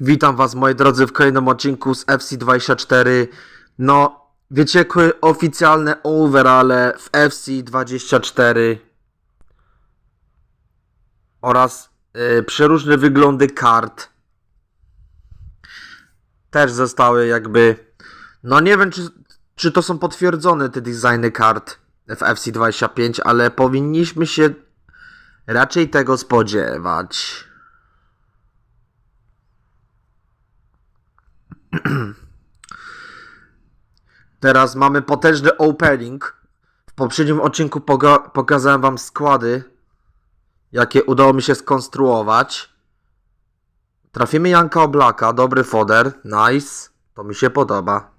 Witam Was, moi drodzy, w kolejnym odcinku z FC24. No, wyciekły oficjalne overale w FC24 oraz y, przeróżne wyglądy kart też zostały jakby. No, nie wiem, czy, czy to są potwierdzone te designy kart w FC25, ale powinniśmy się raczej tego spodziewać. Teraz mamy potężny opening. W poprzednim odcinku pokazałem wam składy, jakie udało mi się skonstruować. Trafimy Janka Oblaka, dobry foder, nice, to mi się podoba.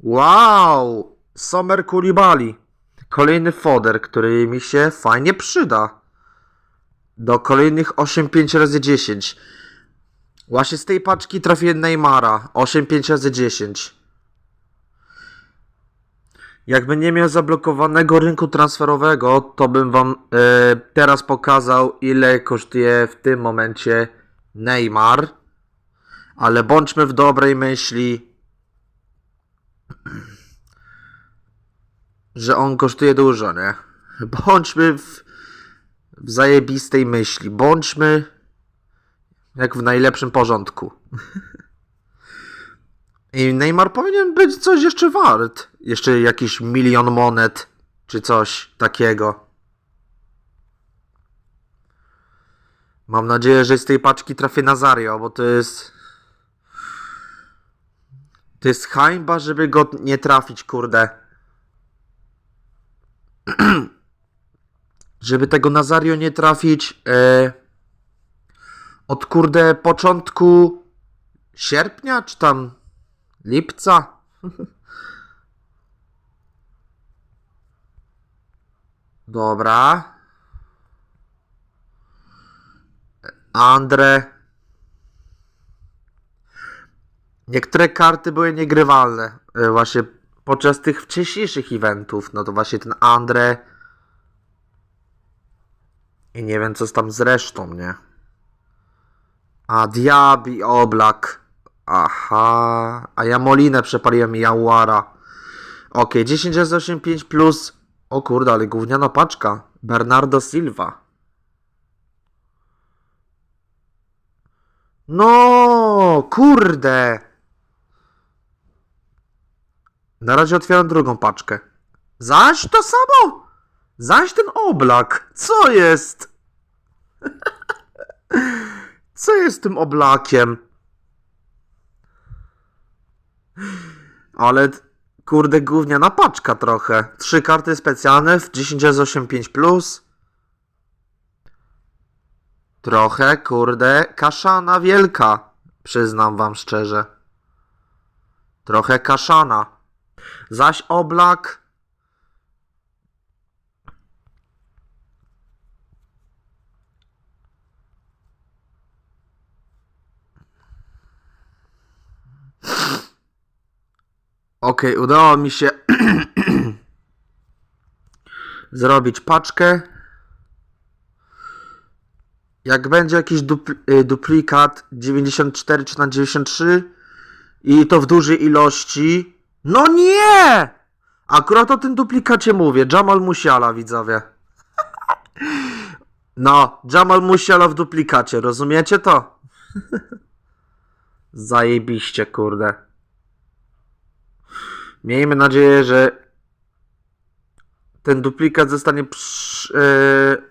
Wow, Somer Kulibali, kolejny foder, który mi się fajnie przyda. Do kolejnych 8-5 razy 10. Właśnie z tej paczki trafiłem Neymara, 8-5 razy 10. Jakby nie miał zablokowanego rynku transferowego, to bym wam e, teraz pokazał, ile kosztuje w tym momencie Neymar. Ale bądźmy w dobrej myśli, że on kosztuje dużo, nie? Bądźmy w, w zajebistej myśli. Bądźmy jak w najlepszym porządku. I Neymar powinien być coś jeszcze wart. Jeszcze jakiś milion monet, czy coś takiego. Mam nadzieję, że z tej paczki trafię Nazario, bo to jest... To jest hańba, żeby go nie trafić, kurde. żeby tego Nazario nie trafić e... od kurde początku sierpnia, czy tam lipca. Dobra. Andre. Niektóre karty były niegrywalne. e, Właśnie podczas tych wcześniejszych eventów. No to właśnie ten Andre. I nie wiem co z tam z resztą, nie? A Diabi Oblak. Aha. A ja Molinę przepaliłem i Jałara. Ok, 10 z 8 5 plus. O kurde, ale gówniana paczka. Bernardo Silva. No, kurde. Na razie otwieram drugą paczkę. Zaś to samo? Zaś ten oblak. Co jest? Co jest z tym oblakiem? Ale kurde gówniana paczka trochę. Trzy karty specjalne w 10 z 8 5 plus. Trochę, kurde, kaszana wielka. Przyznam wam szczerze. Trochę kaszana. Zaś oblak. Okej, udało mi się zrobić paczkę. Jak będzie jakiś dupl- y, duplikat 94 czy na 93 i to w dużej ilości. No nie! Akurat o tym duplikacie mówię. Jamal Musiala, widzowie. No, Jamal Musiala w duplikacie, rozumiecie to? Zajebiście, kurde. Miejmy nadzieję, że ten duplikat zostanie przy... Yy...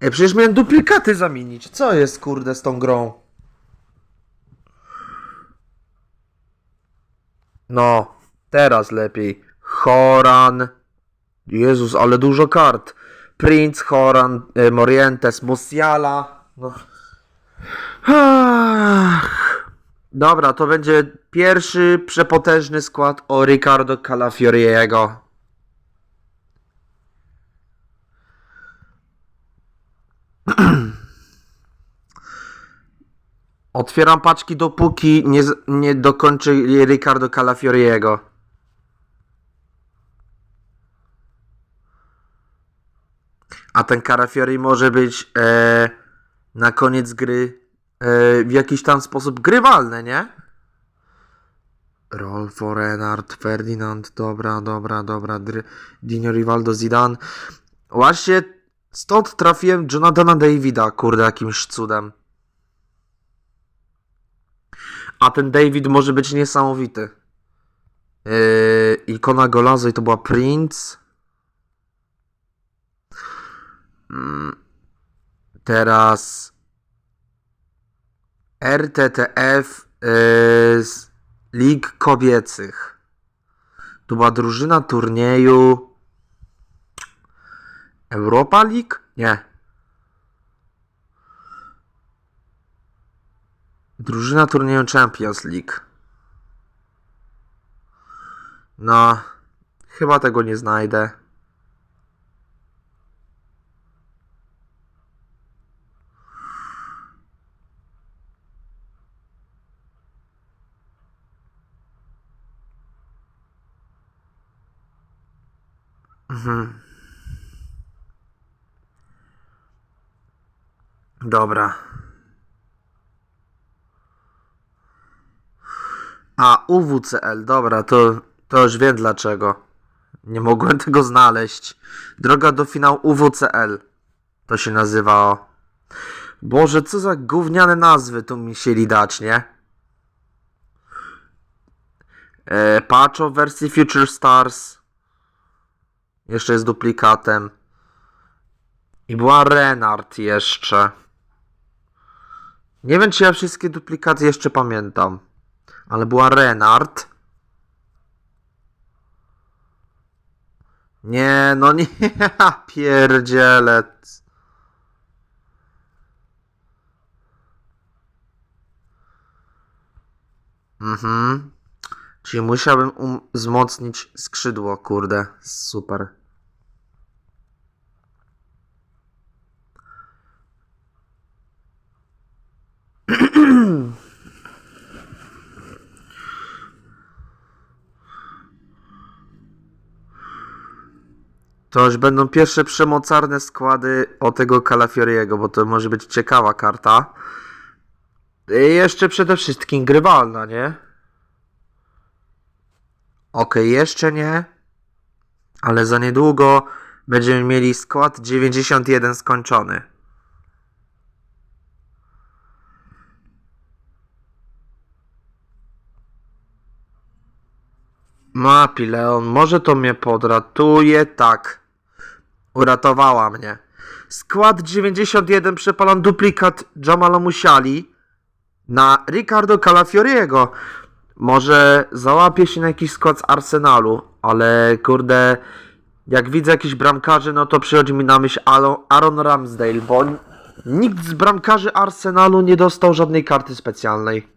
Ej, przecież miałem duplikaty zamienić. Co jest, kurde, z tą grą? No, teraz lepiej. Horan. Jezus, ale dużo kart. Prince, Horan, y, Morientes, Musiala. No. Ach. Dobra, to będzie pierwszy przepotężny skład o Ricardo Calafioriego. Otwieram paczki dopóki nie, nie dokończy Ricardo Calafioriego. A ten Calafiori może być e, na koniec gry w jakiś tam sposób grywalne, nie? Rolf Renard, Ferdinand, dobra, dobra, dobra, Dr- Dino Rivaldo, Zidane. Właśnie stąd trafiłem Jonathana Davida, kurde, jakimś cudem. A ten David może być niesamowity. Yy, ikona Golazo i to była Prince. Mm, Teraz RTTF yy, z Lig Kobiecych. To była drużyna turnieju Europa League? Nie. Drużyna turnieju Champions League. No, chyba tego nie znajdę. Mhm. Dobra. A, UWCL, dobra, to, to już wiem dlaczego. Nie mogłem tego znaleźć. Droga do finału UWCL. To się nazywało. Boże, co za gówniane nazwy tu mi chcieli dać, nie? E, w wersji Future Stars. Jeszcze jest duplikatem. I była Renard jeszcze. Nie wiem, czy ja wszystkie duplikaty jeszcze pamiętam. Ale była Renard. Nie, no nie, pierdzielec. Mhm. Czyli musiałbym um- wzmocnić skrzydło, kurde. Super. To już będą pierwsze przemocarne składy o tego Calafioriego, bo to może być ciekawa karta. I jeszcze przede wszystkim grywalna, nie? Okej, jeszcze nie. Ale za niedługo będziemy mieli skład 91 skończony. Mapi Leon, może to mnie podratuje? Tak. Uratowała mnie. Skład 91 przepalam duplikat Jamala Musiali na Ricardo Calafioriego. Może załapie się na jakiś skład z Arsenalu, ale kurde, jak widzę jakichś bramkarzy, no to przychodzi mi na myśl Aaron Ramsdale, bo nikt z bramkarzy Arsenalu nie dostał żadnej karty specjalnej.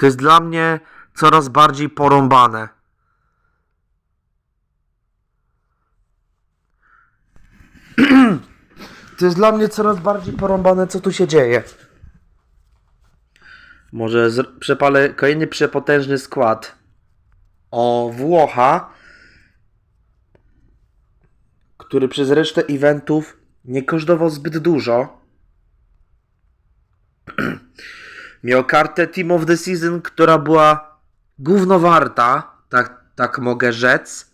To jest dla mnie coraz bardziej porąbane. To jest dla mnie coraz bardziej porąbane, co tu się dzieje. Może przepalę kolejny przepotężny skład o Włocha, który przez resztę eventów nie kosztował zbyt dużo. Miał kartę Team of the Season, która była gównowarta, tak, tak mogę rzec.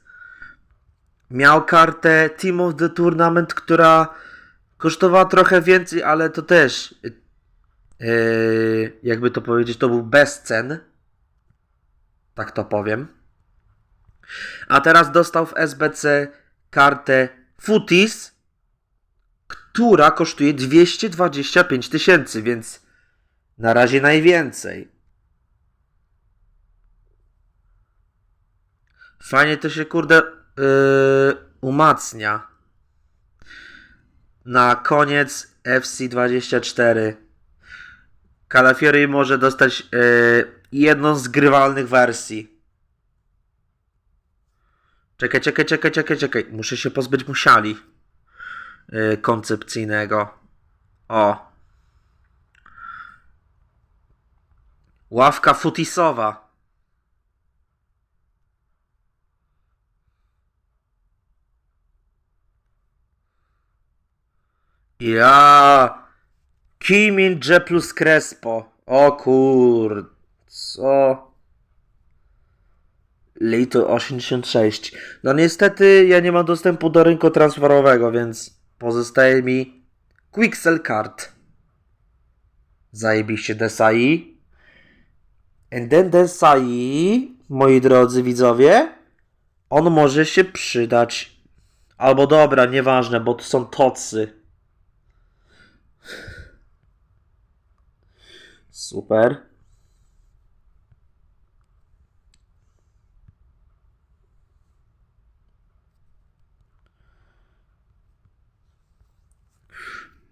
Miał kartę Team of the Tournament, która kosztowała trochę więcej, ale to też, yy, jakby to powiedzieć, to był bezcen. Tak to powiem. A teraz dostał w SBC kartę Footies, która kosztuje 225 tysięcy, więc na razie najwięcej. Fajnie to się kurde yy, umacnia. Na koniec FC24 Calafiori może dostać yy, jedną z grywalnych wersji. Czekaj, czekaj, czekaj, czekaj, czekaj. Muszę się pozbyć musiali yy, koncepcyjnego. O. Ławka futisowa. Ja. Kim In Jae plus Crespo. O kur... Co? Lito 86. No niestety ja nie mam dostępu do rynku transferowego, więc pozostaje mi Quixel Card. Zajebiście Desai. And then moi drodzy widzowie, on może się przydać. Albo dobra, nieważne, bo to są tocy. Super.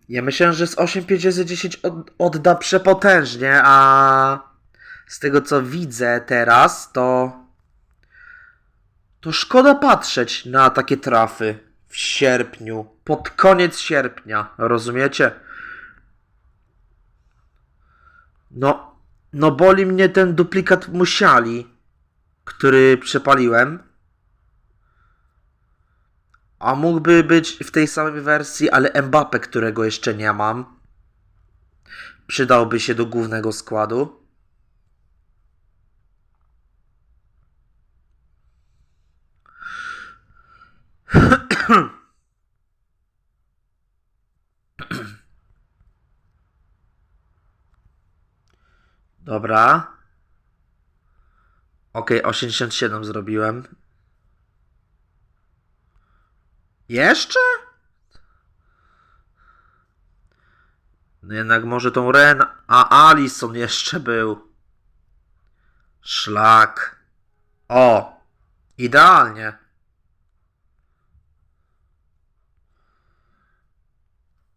Ja myślałem, że z 8.5 z 10 od, odda przepotężnie, a z tego co widzę teraz, to to szkoda patrzeć na takie trafy w sierpniu, pod koniec sierpnia, rozumiecie? No, no boli mnie ten duplikat musiali, który przepaliłem. A mógłby być w tej samej wersji, ale Mbappe, którego jeszcze nie mam, przydałby się do głównego składu. Dobra. Ok, 87 zrobiłem. Jeszcze? No jednak może tą Ren, a Alison jeszcze był. Szlak. O, idealnie.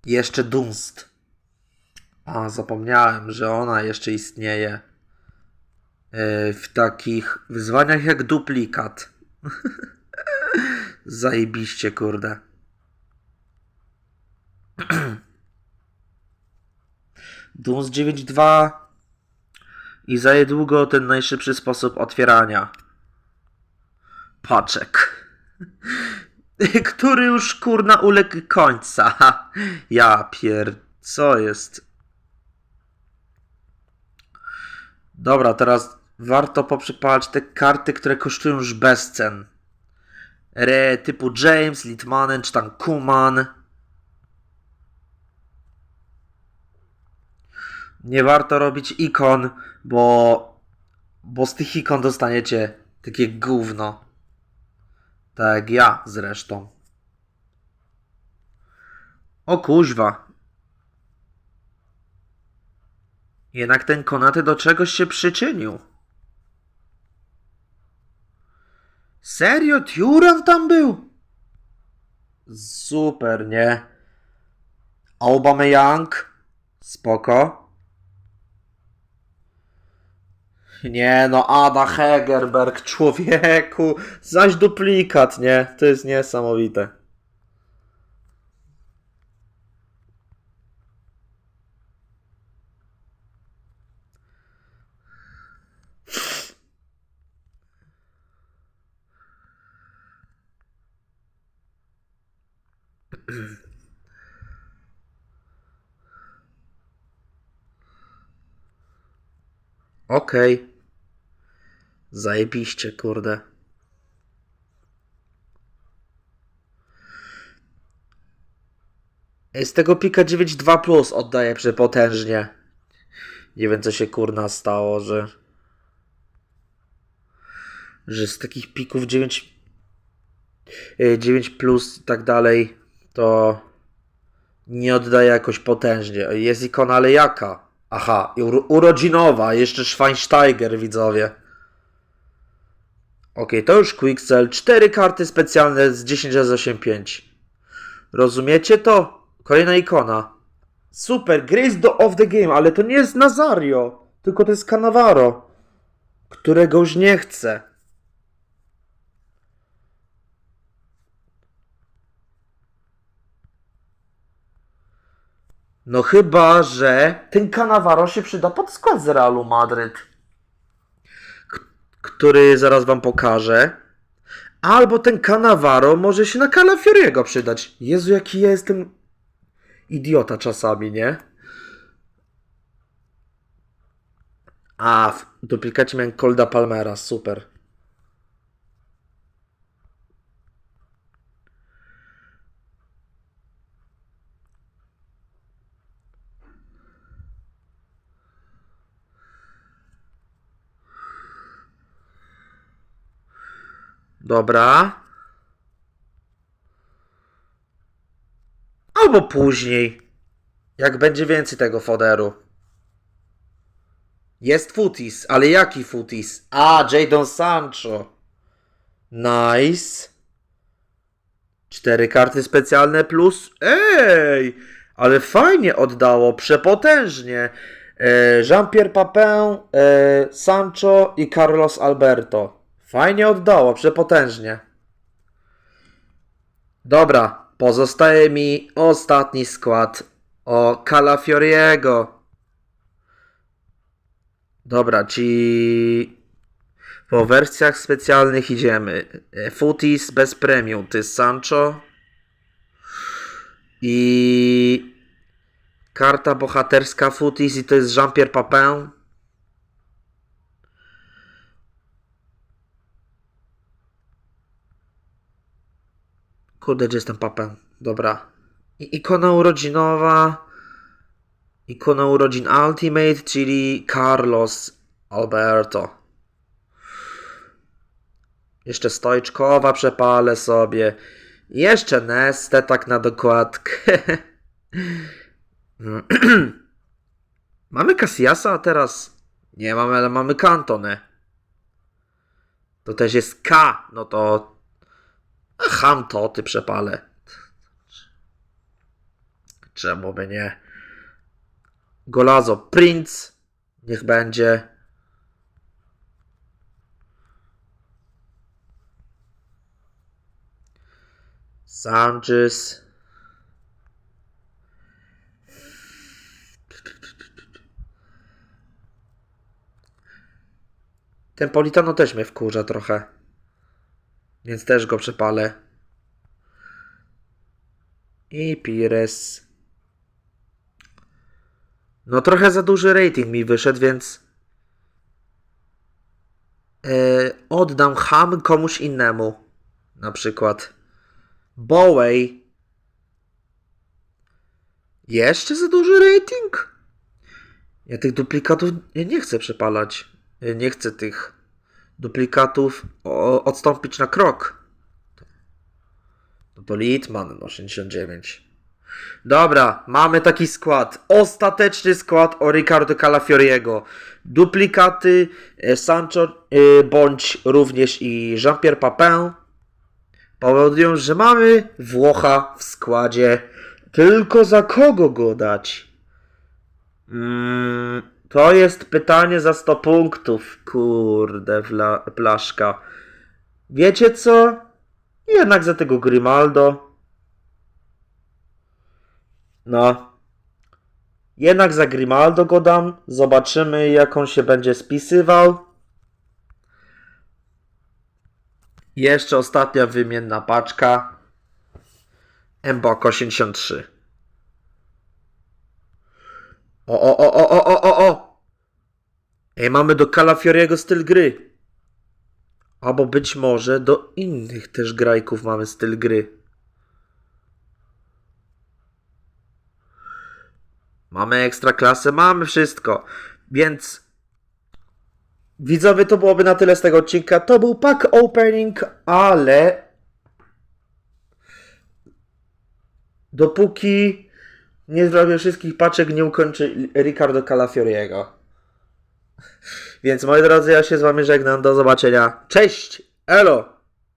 Jeszcze Dunst. A, zapomniałem, że ona jeszcze istnieje. Yy, w takich wyzwaniach jak duplikat. Zajebiście, kurde. Duns 9.2 i za niedługo ten najszybszy sposób otwierania paczek. Który już kurna uległ końca. Ja pier... Co jest? Dobra, teraz warto poprzepalać te karty, które kosztują już bezcen. Re typu James, Litmanen czy tam Kuman. Nie warto robić ikon, bo, bo z tych ikon dostaniecie takie gówno. Tak jak ja zresztą. O kuźwa. Jednak ten Konaty do czegoś się przyczynił. Serio? Turan tam był? Super, nie? Aubameyang? Spoko. Nie no, Ada Hegerberg, człowieku. Zaś duplikat, nie? To jest niesamowite. Okej. Zajebiście, kurde. Z tego pika 9.2 plus oddaję przepotężnie. Nie wiem co się kurna stało, że że z takich pików 9 y, 9 plus i tak dalej to nie oddaje jakoś potężnie. Jest ikona, ale jaka? Aha, urodzinowa, jeszcze Schweinsteiger, widzowie. Ok, to już Quicksell. Cztery karty specjalne z 10 razy 8 5. Rozumiecie to? Kolejna ikona. Super, Grace do of the game, ale to nie jest Nazario, tylko to jest Cannavaro, którego już nie chcę. No chyba, że ten Cannavaro się przyda pod skład z Realu Madryt. Który zaraz wam pokażę. Albo ten Cannavaro może się na Calafioriego przydać. Jezu, jaki ja jestem... idiota czasami, nie? A, w duplikacie miałem Colda Palmera, super. Dobra. Albo później. Jak będzie więcej tego foderu. Jest Futis, ale jaki Futis? A, Jadon Sancho. Nice. Cztery karty specjalne plus. Ej! Ale fajnie oddało, przepotężnie. E, Jean-Pierre Papin, e, Sancho i Carlos Alberto. Fajnie oddało, przepotężnie. Dobra, pozostaje mi ostatni skład o Calafioriego. Dobra, ci po wersjach specjalnych idziemy. Futis bez premium, jest Sancho. I karta bohaterska Futis i to jest Jean-Pierre Papin. Kurde, gdzie jest? Dobra. I ikona urodzinowa. Ikona urodzin Ultimate, czyli Carlos Alberto. Jeszcze Stojczkowa przepalę sobie. Jeszcze Nestę tak na dokładkę. mamy Cassiasa, a teraz nie mamy, ale mamy Cantone. To też jest K, no to a ham to ty przepalę. Czemu by nie? Golazo Prince. Niech będzie. Sanchez. Ten Politano też mnie wkurza trochę. Więc też go przepalę. I Pires. No trochę za duży rating mi wyszedł, więc e, oddam ham komuś innemu. Na przykład Bowej. Jeszcze za duży rating? Ja tych duplikatów nie, chcę przepalać. Nie chcę tych duplikatów odstąpić na krok. No to Litman, no 69. Dobra, mamy taki skład. Ostateczny skład o Ricardo Calafioriego. Duplikaty e, Sancho e, bądź również i Jean-Pierre Papin powodują, że mamy Włocha w składzie. Tylko za kogo go dać? Mm, to jest pytanie za 100 punktów. Kurde, wla, blaszka. Wiecie co? Jednak za tego Grimaldo. No. Jednak za Grimaldo go dam. Zobaczymy, jak on się będzie spisywał. Jeszcze ostatnia wymienna paczka. Mbok 83. O, o, o, o, o, o, o, o! Ej, mamy do Calafioriego styl gry. Albo być może do innych też grajków mamy styl gry. Mamy ekstra klasę, mamy wszystko. Więc widzowie, to byłoby na tyle z tego odcinka. To był pack opening, ale dopóki nie zrobię wszystkich paczek, nie ukończy Ricardo Calafioriego. Więc moi drodzy, ja się z wami żegnam. Do zobaczenia. Cześć! Elo!